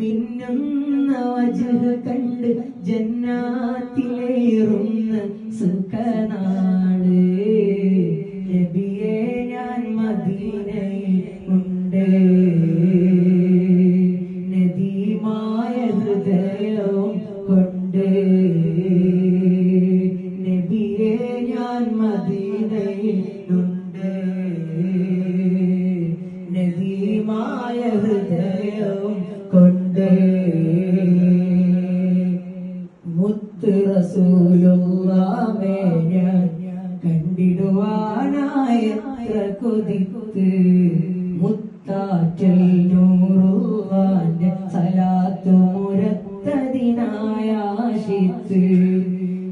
മിന്നുന്ന വജഹ് കണ്ട് ജന്നാത്തിലേറുന്ന സുഖനാട് ഞാൻ മദീനയിൽ ഹൃദയവും ഞാൻ മദീനയിൽ മുത്ത് റസൂലുള്ളാമേ ഞാൻ കണ്ടിടുവാനായി കൊതിത്ത് മുത്താറ്റൽ നൂറുവാന്റെ സലാത്തു മുരത്തതിനായ ആശിത്ത്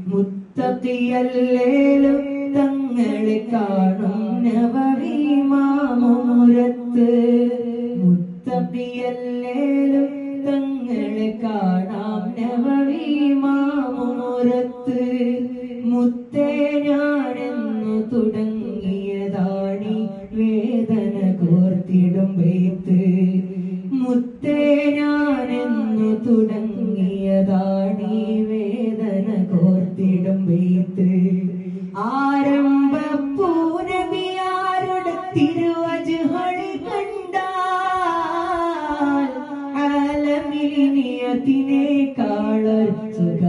മുത്തത്തിയല്ലേലും തങ്ങളെ കാണും നവീമാമുരത്ത് മുത്തത്തിയല്ലേലും തങ്ങളെ കാണാം നവീമാമുരത്ത് മുത്തേ ഞാനെന്നു തുടങ്ങിയതാണി വേദന കോർത്തിടും വെയ്ത്ത് മുത്തേ ഞാനെന്നു തുടങ്ങിയതാണി വേദന കോർത്തിടും വെയ്ത്ത് ആരംഭ പൂനബിയാരുടെ തിരുവജുഹളി കണ്ടാൽ ആലമിനിയത്തിനേക്കാളൊരു സുഖനിധി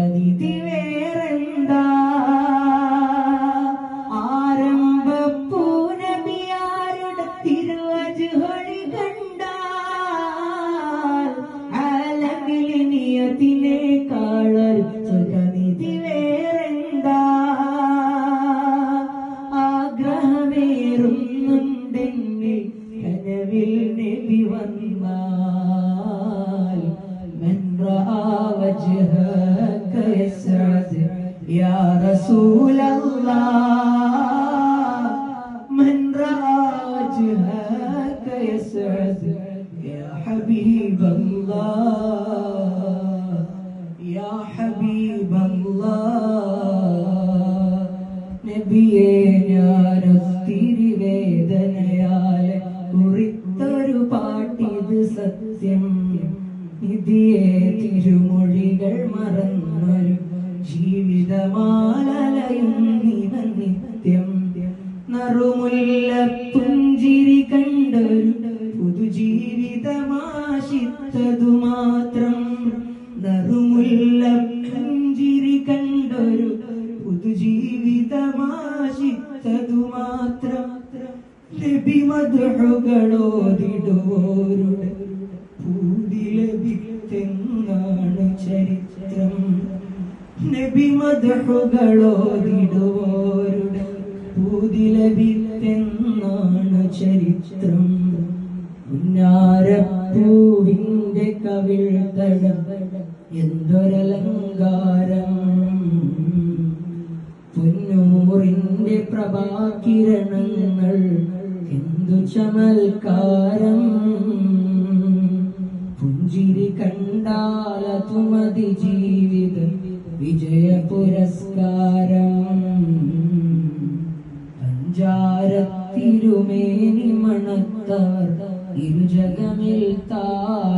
وجهك يسعد يا رسول الله من رأى وجهك يسعد يا حبيب الله يا حبيب الله നബിയെ ഞാനൊത്തിരി വേദനയാലെ കുറിത്തൊരു പാട്ടിത് സത്യം നിധിയെ തിരുമൊഴികൾ മറന്നൊരു ജീവിതമാലയും നിത്യം. നറുമുല്ല പുഞ്ചിരി കണ്ടൊരു പുതുജീവിതമാശിത്തതു മാത്രം നറുമുല്ല പുഞ്ചിരി കണ്ടൊരു പുതുജീവിതമാശിത്തതു മാത്രം ലഭിമതുകളോതിടുവോരുടെ നബിമതുകളോതിടുവോരുടെ ഭൂതി ലഭിത്തെന്നാണ് ചരിത്രം. ഉന്നാരപ്പൂവിന്റെ കവിൾ തടം എന്തൊരലങ്കാരം? പൊന്നൂറിന്റെ പ്രഭാകിരണങ്ങൾ എന്തു ചമൽക്കാരം? പുഞ്ചിരി കണ്ടാലതുമതി ജീവിത വിജയ പുരസ്കാരം പഞ്ചാരത്തിരുമേനി മണത്തവർ ഇരുജഗമിൽ താരം